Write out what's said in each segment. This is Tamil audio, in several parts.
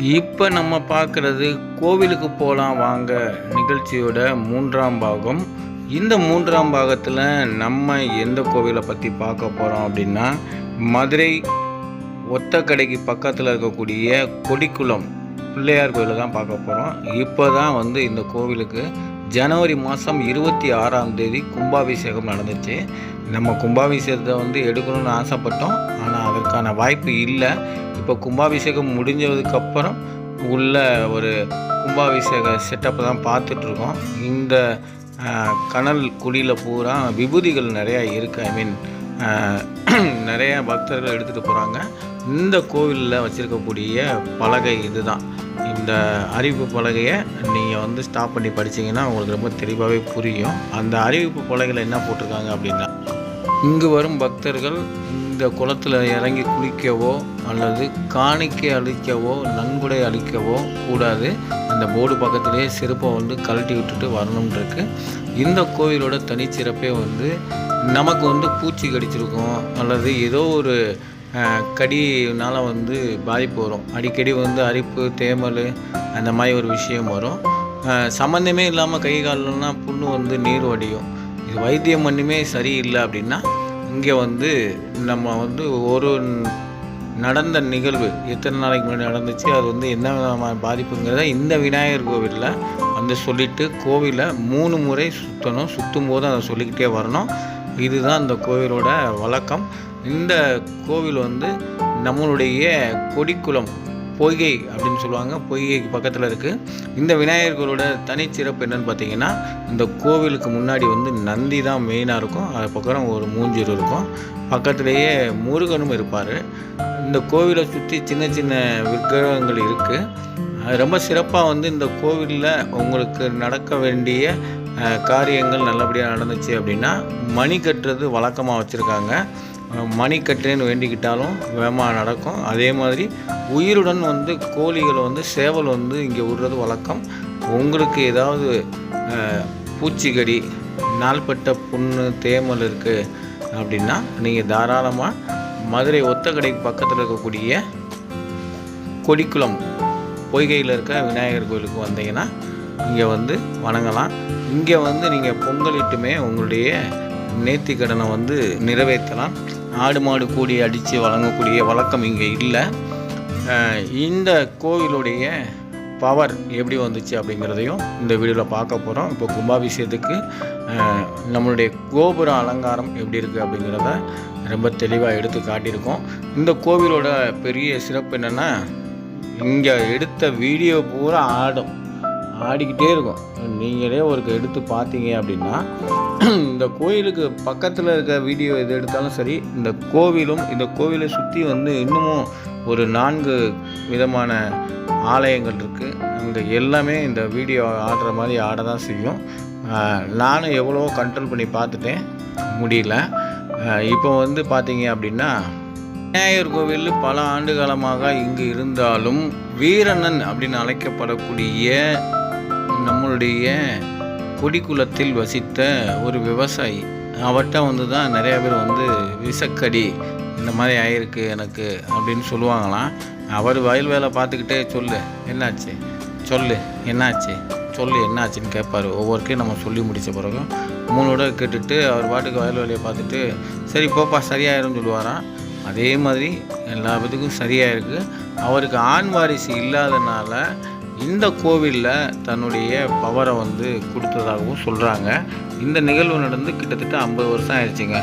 இப்போ நம்ம பார்க்குறது கோவிலுக்கு போகலாம் வாங்க நிகழ்ச்சியோட மூன்றாம் பாகம். இந்த மூன்றாம் பாகத்தில் நம்ம எந்த கோவிலை பற்றி பார்க்க போகிறோம் அப்படின்னா மதுரை ஒத்தக்கடைக்கு பக்கத்தில் இருக்கக்கூடிய கொடிக்குளம் பிள்ளையார் கோயிலை தான் பார்க்க போகிறோம் இப்போ தான் வந்து இந்த கோவிலுக்கு ஜனவரி மாதம் இருபத்தி ஆறாம் தேதி கும்பாபிஷேகம் நடந்துச்சு. நம்ம கும்பாபிஷேகத்தை வந்து எடுக்கணும்னு ஆசைப்பட்டோம். ஆனால் அதற்கான வாய்ப்பு இல்லை. இப்போ கும்பாபிஷேகம் முடிஞ்சதுக்கப்புறம் உள்ள ஒரு கும்பாபிஷேக செட்டப்பை தான் பார்த்துட்ருக்கோம். இந்த கனல் குழியில் பூரா விபூதிகள் நிறையா இருக்குது ஐ மீன் நிறையா பக்தர்கள் எடுத்துகிட்டு போகிறாங்க இந்த கோவிலில் வச்சுருக்கக்கூடிய பலகை இதுதான். இந்த அறிவிப்பு பலகையை நீங்கள் வந்து ஸ்டாப் பண்ணி படிச்சீங்கன்னா உங்களுக்கு ரொம்ப தெளிவாகவே புரியும். அந்த அறிவிப்பு பலகையில் என்ன போட்டிருக்காங்க அப்படின்னா இங்கு வரும் பக்தர்கள் இந்த குளத்தில் இறங்கி குளிக்கவோ அல்லது காணிக்கை அழிக்கவோ நன்கொடை அழிக்கவோ கூடாது. அந்த போர்டு பக்கத்திலேயே செருப்பை வந்து கழட்டி விட்டுட்டு வரணும்னு இந்த கோவிலோட தனிச்சிறப்பே வந்து நமக்கு வந்து பூச்சி கடிச்சிருக்கும் அல்லது ஏதோ ஒரு கடினால் கடினால வந்து பாதிப்பு வரும். அடிக்கடி வந்து அரிப்பு தேமல் அந்த மாதிரி ஒரு விஷயம் வரும். சம்மந்தமே இல்லாமல் கை காலெலாம் புண்ணு வந்து நீர் வடியும். இது வைத்தியம் பண்ணுமே சரியில்லை அப்படின்னா இங்கே வந்து நம்ம வந்து ஒரு நடந்த நிகழ்வு எத்தனை நாளைக்கு முன்னாடி நடந்துச்சு அது வந்து என்ன விதமான பாதிப்புங்கிறத இந்த விநாயகர் கோவிலில் வந்து சொல்லிட்டு கோவிலை மூணு முறை சுற்றணும் சுற்றும் போது அதை சொல்லிக்கிட்டே வரணும். இதுதான் இந்த கோவிலோட வழக்கம். இந்த கோவில் வந்து நம்மளுடைய கொடிக்குளம் பொய்கை அப்படின்னு சொல்லுவாங்க. பொய்கைக்கு பக்கத்தில் இருக்குது இந்த விநாயகர்களோட தனிச்சிறப்பு என்னன்னு பார்த்தீங்கன்னா இந்த கோவிலுக்கு முன்னாடி வந்து நந்தி தான் மெயினாக இருக்கும். அது பக்கம் ஒரு மூஞ்சூர் இருக்கும். பக்கத்துலேயே முருகனும் இருப்பார். இந்த கோவிலை சுற்றி சின்ன சின்ன விக்கிரகங்கள் இருக்குது அது ரொம்ப சிறப்பாக வந்து இந்த கோவிலில் உங்களுக்கு நடக்க வேண்டிய காரியங்கள் நல்லபடியாக நடந்துச்சு அப்படின்னா மணி கட்டுறது வழக்கமாக வச்சுருக்காங்க. மணி வேண்டிக்கிட்டாலும் வேகமாக நடக்கும். அதே மாதிரி உயிருடன் வந்து கோழிகளை வந்து சேவல் வந்து இங்கே விடுறது வழக்கம். உங்களுக்கு ஏதாவது பூச்சிக்கடி நாள்பட்ட புண்ணு தேமல் இருக்குது அப்படின்னா நீங்கள் தாராளமாக மதுரை ஒத்தக்கடைக்கு பக்கத்தில் இருக்கக்கூடிய கொடிக்குளம் பொய்கையில் இருக்க விநாயகர் கோயிலுக்கு வந்தீங்கன்னா இங்கே வந்து வணங்கலாம். இங்கே வந்து நீங்கள் பொங்கலிட்டுமே உங்களுடைய நேர்த்திக்கடனை வந்து நிறைவேற்றலாம். ஆடு மாடு கூடி அடித்து வழங்கக்கூடிய வழக்கம் இங்கே இல்லை. இந்த கோவிலுடைய பவர் எப்படி வந்துச்சு அப்படிங்கிறதையும் இந்த வீடியோவில் பார்க்க போகிறோம் இப்போ கும்பாபிஷேகத்துக்கு நம்மளுடைய கோபுர அலங்காரம் எப்படி இருக்குது அப்படிங்கிறத ரொம்ப தெளிவாக எடுத்து காட்டியிருக்கோம். இந்த கோவிலோட பெரிய சிறப்பு என்னென்னா இங்கே எடுத்த வீடியோ பூரா ஆடும். ஆடிக்கிட்டே இருக்கும். நீங்களே ஒரு எடுத்து பார்த்தீங்க அப்படின்னா இந்த கோயிலுக்கு பக்கத்தில் இருக்க வீடியோ எது எடுத்தாலும் சரி இந்த கோவிலும் இந்த கோவிலை சுற்றி வந்து இன்னமும் ஒரு நான்கு விதமான ஆலயங்கள் இருக்குது அங்கே எல்லாமே இந்த வீடியோ ஆடுற மாதிரி ஆட தான் செய்யும் நானும் எவ்வளோ கண்ட்ரோல் பண்ணி பார்த்துட்டேன். முடியல. இப்போ வந்து பார்த்தீங்க அப்படின்னா விநாயகர் கோவில் பல ஆண்டு காலமாக இங்கு இருந்தாலும் வீரண்ணன் அப்படின்னு அழைக்கப்படக்கூடிய நம்மளுடைய கொடிக்குளத்தில் வசித்த ஒரு விவசாயி. அவர்கிட்ட வந்து தான் நிறைய பேர் வந்து விசக்கடி இந்த மாதிரி ஆயிருக்கு எனக்கு அப்படின்னு சொல்லுவாங்களாம். அவர் வயல் வேலை பார்த்துக்கிட்டே சொல்லு என்னாச்சு? சொல்லு என்னாச்சு? சொல்லு என்னாச்சுன்னு கேட்பார். ஒவ்வொருக்கையும் நம்ம சொல்லி முடித்த பிறகு மூணு தடவை கேட்டுட்டு அவர் பாட்டுக்கு வயல் வேலையை பார்த்துட்டு சரி போப்பா சரியாயிரும்னு சொல்லுவாராம். அதே மாதிரி எல்லா பேத்துக்கும் சரியாக இருக்குது அவருக்கு ஆண் வாரிசு இல்லாதனால இந்த கோவிலில் தன்னுடைய பவரை வந்து கொடுத்ததாகவும் சொல்கிறாங்க இந்த நிகழ்வு நடந்து கிட்டத்தட்ட ஐம்பது வருஷம் ஆயிடுச்சுங்க.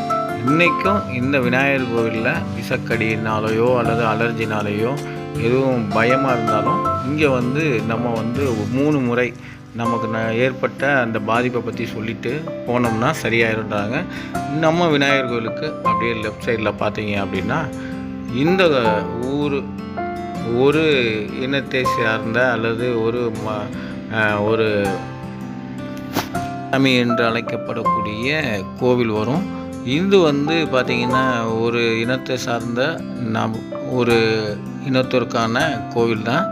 இன்றைக்கும் இந்த விநாயகர் கோவிலில் விசக்கடினாலேயோ அல்லது அலர்ஜினாலேயோ எதுவும் பயமாக இருந்தாலும் இங்கே வந்து நம்ம வந்து மூணு முறை நமக்கு ந ஏற்பட்ட அந்த பாதிப்பை பற்றி சொல்லிட்டு போனோம்னா சரியாயிருன்றாங்க. நம்ம விநாயகர் கோவிலுக்கு அப்படியே லெஃப்ட் சைடில் பார்த்தீங்க அப்படின்னா இந்த ஊர் ஒரு இனத்தை சார்ந்த அல்லது ஒரு ம ஒரு சாமி என்று அழைக்கப்படக்கூடிய கோவில் வரும். இது வந்து பார்த்திங்கன்னா ஒரு இனத்தை சார்ந்த நம் ஒரு இனத்திற்கான கோவில் தான்.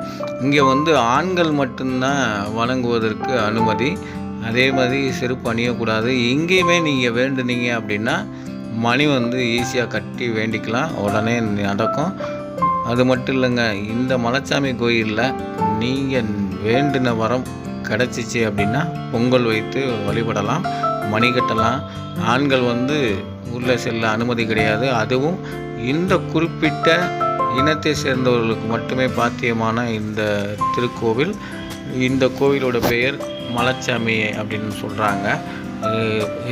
இங்கே வந்து ஆண்கள் மட்டும்தான் வணங்குவதற்கு அனுமதி. அதே மாதிரி செருப்பு அணியக்கூடாது. எங்கேயுமே நீங்கள் வேண்டுனீங்க அப்படின்னா மணி வந்து ஈஸியாக கட்டி வேண்டிக்கலாம். உடனே நடக்கும். அது மட்டும் இல்லைங்க இந்த மலைச்சாமி கோயிலில் நீங்கள் வேண்டின வரம் கிடச்சிச்சு அப்படின்னா பொங்கல் வைத்து வழிபடலாம் மணி கட்டலாம். ஆண்கள் வந்து உள்ளே செல்ல அனுமதி கிடையாது. அதுவும் இந்த குறிப்பிட்ட இனத்தை சேர்ந்தவர்களுக்கு மட்டுமே பாத்தியமான இந்த திருக்கோவில். இந்த கோவிலோட பெயர் மலைச்சாமி அப்படின்னு சொல்கிறாங்க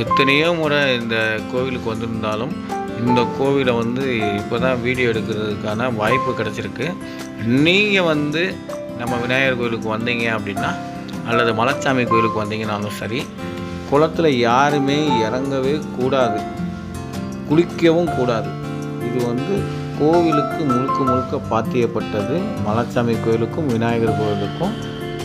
எத்தனையோ முறை இந்த கோவிலுக்கு வந்திருந்தாலும் இந்த கோவிலை வந்து இப்போ தான் வீடியோ எடுக்கிறதுக்கான வாய்ப்பு கிடச்சிருக்கு. நீங்கள் வந்து நம்ம விநாயகர் கோயிலுக்கு வந்தீங்க அப்படின்னா அல்லது மலைச்சாமி கோயிலுக்கு வந்தீங்கனாலும் சரி குளத்தில் யாருமே இறங்கவே கூடாது. குளிக்கவும் கூடாது. இது வந்து கோவிலுக்கு முழுக்க முழுக்க பாத்தியப்பட்டது. மலைச்சாமி கோயிலுக்கும் விநாயகர் கோயிலுக்கும்.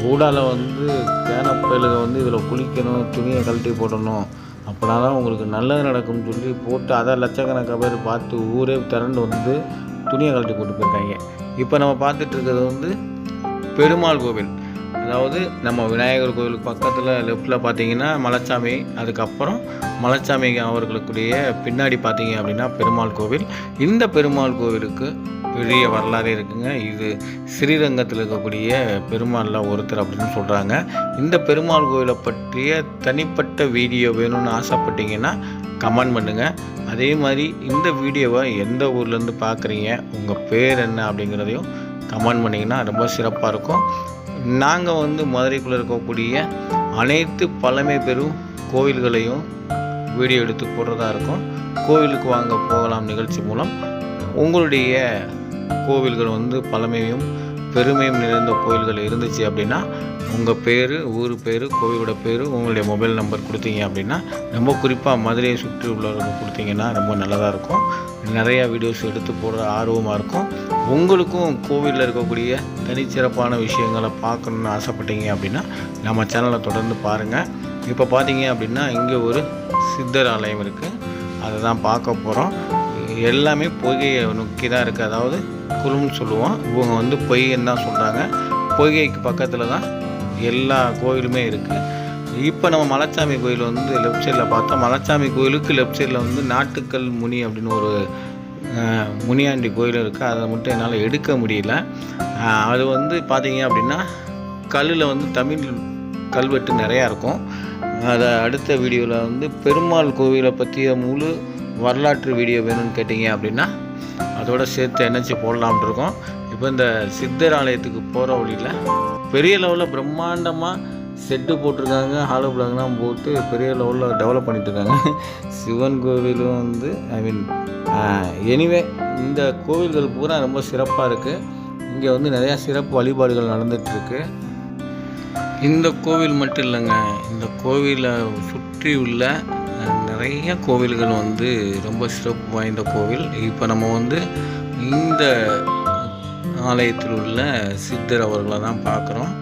கூடால வந்து கேனப்பயலுக வந்து இதில் குளிக்கணும் துணியை கழட்டி போடணும். அப்படின்னா தான் உங்களுக்கு நல்லது நடக்கும்னு சொல்லி போட்டு அதை லட்சக்கணக்காக பேர் பார்த்து ஊரே திரண்டு வந்து துணியை கழட்டி போட்டு போயிருக்காங்க. இப்போ நம்ம பார்த்துட்டு இருக்கிறது வந்து பெருமாள் கோவில். அதாவது நம்ம விநாயகர் கோவிலுக்கு பக்கத்தில் லெஃப்டில் பார்த்தீங்கன்னா மலைச்சாமி அதுக்கப்புறம் மலைச்சாமி அவர்களுக்குடைய பின்னாடி பார்த்தீங்க அப்படின்னா பெருமாள் கோவில். இந்த பெருமாள் கோவிலுக்கு பெரிய வரலாறு இருக்குங்க. இது ஸ்ரீரங்கத்தில் இருக்கக்கூடிய பெருமாளில் ஒருத்தர் அப்படின்னு சொல்கிறாங்க இந்த பெருமாள் கோவிலை பற்றிய தனிப்பட்ட வீடியோ வேணும்னு ஆசைப்பட்டீங்கன்னா கமெண்ட் பண்ணுங்கள் அதே மாதிரி இந்த வீடியோவை எந்த ஊர்லேருந்து பார்க்குறீங்க உங்கள் பேர் என்ன அப்படிங்கிறதையும் கமெண்ட் பண்ணிங்கன்னா ரொம்ப சிறப்பாக இருக்கும். நாங்கள் வந்து மதுரைக்குள்ளே இருக்கக்கூடிய அனைத்து பழமை பெறும் கோவில்களையும் வீடியோ எடுத்து போடுறதா இருக்கும். கோவிலுக்கு வாங்க போகலாம் நிகழ்ச்சி மூலம். உங்களுடைய கோவில்கள் வந்து பழமையும் பெருமையும் நிறைந்த கோவில்கள் இருந்துச்சு அப்படின்னா உங்கள் பேர் ஊர் பேர் கோவிலோட பேர் உங்களுடைய மொபைல் நம்பர் கொடுத்தீங்க அப்படின்னா ரொம்ப குறிப்பாக மதுரையை சுற்றி உள்ளவர்கள் கொடுத்தீங்கன்னா ரொம்ப நல்லதாக இருக்கும். நிறையா வீடியோஸ் எடுத்து போடுற ஆர்வமாக இருக்கும். உங்களுக்கும் கோவிலில் இருக்கக்கூடிய தனிச்சிறப்பான விஷயங்களை பார்க்கணுன்னு ஆசைப்பட்டீங்க அப்படின்னா நம்ம சேனலை தொடர்ந்து பாருங்கள் இப்போ பார்த்தீங்க அப்படின்னா இங்கே ஒரு சித்தர் ஆலயம் இருக்குது அதை தான் பார்க்க போகிறோம் எல்லாமே பொய்கையை நோக்கி தான் இருக்குது அதாவது குழுன்னு சொல்லுவோம். இவங்க வந்து பொய்ன்னு தான் சொல்கிறாங்க பொய்கைக்கு பக்கத்தில் தான் எல்லா கோயிலுமே இருக்குது இப்போ நம்ம மலைச்சாமி கோயில் வந்து லெஃப்ட் சைடில் பார்த்தோம் மலைச்சாமி கோயிலுக்கு லெஃப்ட் சைடில் வந்து நாட்டுக்கல் முனி அப்படின்னு ஒரு முனியாண்டி கோயில் இருக்குது அதை மட்டும் என்னால் எடுக்க முடியல. அது வந்து பார்த்தீங்க அப்படின்னா கல்லில் வந்து தமிழ் கல்வெட்டு நிறையா இருக்கும். அதை அடுத்த வீடியோவில் வந்து பெருமாள் கோவிலை பற்றிய முழு வரலாற்று வீடியோ வேணும்னு கேட்டிங்க அப்படின்னா அதோட சேர்த்து என்னச்சு போடலாம்னு இருக்கோம். இப்போ இந்த சித்தர் ஆலயத்துக்கு போகிற வழியில் பெரிய லெவலில் பிரம்மாண்டமாக செட்டு போட்டிருக்காங்க ஹாலோ பிளாக்லாம் போட்டு பெரிய லெவலில் டெவலப் பண்ணிட்டு இருக்காங்க. சிவன் கோவிலும் வந்து ஐ மீன் எனிவே இந்த கோவில்கள் பூரா ரொம்ப சிறப்பாக இருக்குது இங்கே வந்து நிறையா சிறப்பு வழிபாடுகள் நடந்துகிட்ருக்கு இந்த கோவில் மட்டும் இல்லைங்க இந்த கோவிலை சுற்றி உள்ள நிறைய கோவில்கள் வந்து ரொம்ப சிறப்பு வாய்ந்த கோவில். இப்போ நம்ம வந்து இந்த ஆலயத்தில் உள்ள சித்தர் அவர்களை தான் பார்க்குறோம்.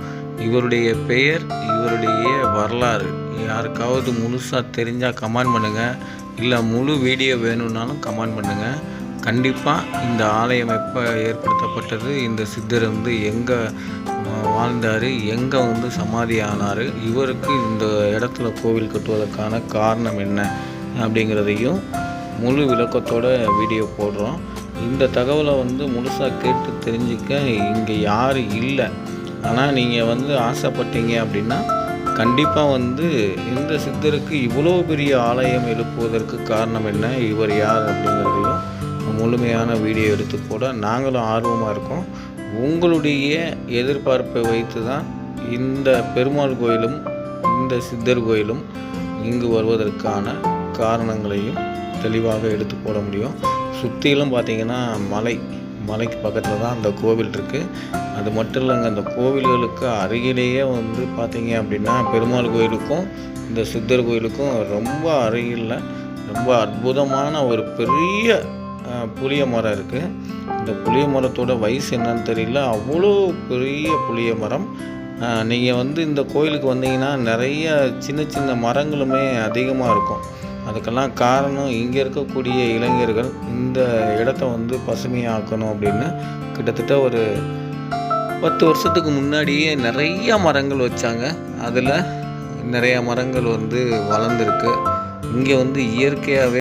இவருடைய பெயர் இவருடைய வரலாறு. யாருக்காவது முழுசாக தெரிஞ்சால் கமெண்ட் பண்ணுங்கள் இல்லை முழு வீடியோ வேணும்னாலும் கமெண்ட் பண்ணுங்கள் கண்டிப்பாக இந்த ஆலயம் எப்போ ஏற்படுத்தப்பட்டது? இந்த சித்தர் வந்து எங்கே வாழ்ந்தார்? எங்கே வந்து சமாதி ஆனார்? இவருக்கு இந்த இடத்துல கோவில் கட்டுவதற்கான காரணம் என்ன? அப்படிங்கிறதையும் முழு விளக்கத்தோட வீடியோ போடுறோம். இந்த தகவலை வந்து முழுசாக கேட்டு தெரிஞ்சுக்க இங்கே யாரும் இல்லை. ஆனால் நீங்கள் வந்து ஆசைப்பட்டீங்க அப்படின்னா கண்டிப்பாக வந்து இந்த சித்தருக்கு இவ்வளோ பெரிய ஆலயம் எழுப்புவதற்கு காரணம் என்ன? இவர் யார் அப்படிங்கிறதையும் முழுமையான வீடியோ எடுத்து போட நாங்களும் ஆர்வமாக இருக்கோம். உங்களுடைய எதிர்பார்ப்பை வைத்து தான் இந்த பெருமாள் கோயிலும் இந்த சித்தர் கோயிலும் இங்கு வருவதற்கான காரணங்களையும் தெளிவாக எடுத்து போட முடியும். சுற்றிலும் பார்த்தீங்கன்னா மலை. மலைக்கு பக்கத்தில் தான் அந்த கோவில் இருக்குது அது மட்டும் இல்லைங்க அந்த கோவில்களுக்கு அருகிலேயே வந்து பார்த்தீங்க அப்படின்னா பெருமாள் கோயிலுக்கும் இந்த சித்தர் கோயிலுக்கும் ரொம்ப அருகில் ரொம்ப அற்புதமான ஒரு பெரிய புளிய மரம் இருக்குது இந்த புளிய மரத்தோட வயசு என்னன்னு தெரியல அவ்வளோ பெரிய புளிய மரம். நீங்கள் வந்து இந்த கோயிலுக்கு வந்தீங்கன்னா நிறைய சின்ன சின்ன மரங்களுமே அதிகமாக இருக்கும். அதுக்கெல்லாம் காரணம் இங்கே இருக்கக்கூடிய இளைஞர்கள் இந்த இடத்த வந்து பசுமையாக்கணும் அப்படின்னு கிட்டத்தட்ட ஒரு பத்து வருஷத்துக்கு முன்னாடியே நிறைய மரங்கள் வச்சாங்க. அதில் நிறைய மரங்கள் வந்து வளர்ந்துருக்கு. இங்கே வந்து இயற்கையாகவே